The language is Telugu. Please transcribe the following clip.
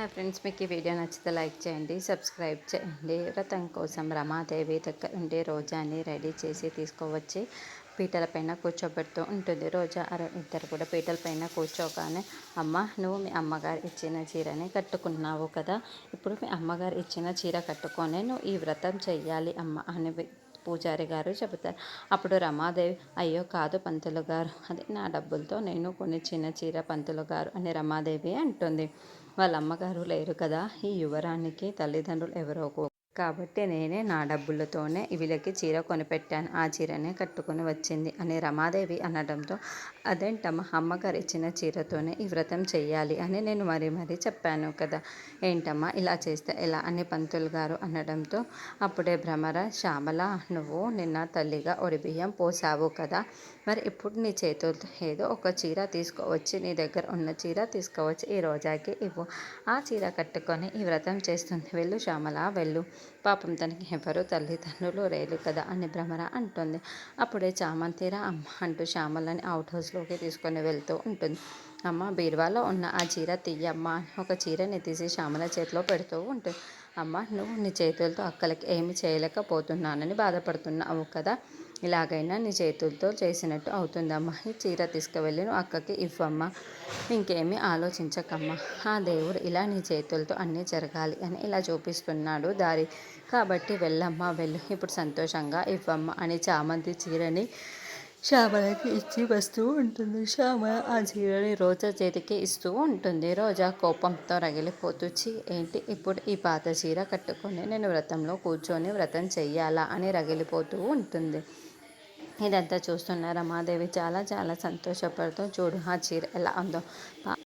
హాయ్ ఫ్రెండ్స్ మీకు ఈ వీడియో నచ్చితే లైక్ చేయండి సబ్స్క్రైబ్ చేయండి. వ్రతం కోసం రమాదేవి దగ్గర ఉండి రోజాని రెడీ చేసి తీసుకువచ్చి పీటల పైన కూర్చోబెడుతూ ఉంటుంది. రోజా అర ఇద్దరు కూడా పీటల పైన కూర్చోగానే అమ్మ నువ్వు మీ అమ్మగారు ఇచ్చిన చీరని కట్టుకున్నావు కదా ఇప్పుడు మీ అమ్మగారు ఇచ్చిన చీర కట్టుకొని నువ్వు ఈ వ్రతం చెయ్యాలి అమ్మ అని పూజారి గారు చెబుతారు. అప్పుడు రమాదేవి అయ్యో కాదు పంతులు గారు. అది నా డబ్బులతో నేను కొన్ని చిన్న చీర పంతులు గారు అని రమాదేవి అంటుంది. వాళ్ళ అమ్మగారు లేరు కదా. ఈ యువరానికి తల్లిదండ్రులు ఎవరో కాబట్టి నేనే నా డబ్బులతోనే వీళ్ళకి చీర కొనిపెట్టాను. ఆ చీరనే కట్టుకొని వచ్చింది అని రమాదేవి అనడంతో అదేంటమ్మా అమ్మగారు ఇచ్చిన చీరతోనే ఈ వ్రతం చెయ్యాలి అని నేను మరీ మరీ చెప్పాను కదా. ఏంటమ్మా ఇలా చేస్తే ఎలా? అని పంతులు గారు అనడంతో అప్పుడే భ్రమర శ్యామల నువ్వు నిన్న తల్లిగా ఒడిబియ్యం పోసావు కదా. మరి ఇప్పుడు నీ చేతులతో ఏదో ఒక చీర తీసుకోవచ్చి నీ దగ్గర ఉన్న చీర తీసుకోవచ్చు ఈ రోజాకి ఇవ్వు. ఆ చీర కట్టుకొని ఈ వ్రతం చేస్తుంది. వెళ్ళు శ్యామల వెళ్ళు. పాపం తనకి ఎవరు తల్లిదండ్రులు రేలు కదా అని భ్రమర అంటుంది. అప్పుడే చామంతిరా అమ్మ అంటూ శ్యామలని అవుట్ హౌస్లోకి తీసుకొని వెళ్తూ ఉంటుంది. అమ్మ బీరువాలో ఉన్న ఆ చీర తీయమ్మా ఒక చీరని తీసి శ్యామల చేతిలో పెడుతూ ఉంటుంది అమ్మ నువ్వు నీ చేతులతో అక్కలకి ఏమి చేయలేకపోతున్నానని బాధపడుతున్నావు కదా? ఇలాగైనా నీ చేతులతో చేసినట్టు అవుతుందమ్మా ఈ చీర తీసుకువెళ్ళి నువ్వు అక్కకి ఇవ్వమ్మా ఇంకేమీ ఆలోచించకమ్మా. ఆ దేవుడు ఇలా నీ చేతులతో అన్నీ జరగాలి అని ఇలా చూపిస్తున్నాడు దారి. కాబట్టి వెళ్ళమ్మా వెళ్ళు. ఇప్పుడు సంతోషంగా ఇవ్వమ్మా అని చామంతి చీరని శ్యామలకి ఇచ్చి వస్తూ ఉంటుంది. శ్యామ ఆ చీరని రోజా చేతికి ఇస్తూ ఉంటుంది. రోజా కోపంతో రగిలిపోతూ ఏంటి ఇప్పుడు ఈ పాత చీర కట్టుకొని నేను వ్రతంలో కూర్చొని వ్రతం చెయ్యాలా? అని రగిలిపోతూ ఉంటుంది. ఇదంతా చూస్తున్న రమాదేవి చాలా చాలా సంతోషపడుతూ చూడు ఆ చీర ఎలా ఉందో.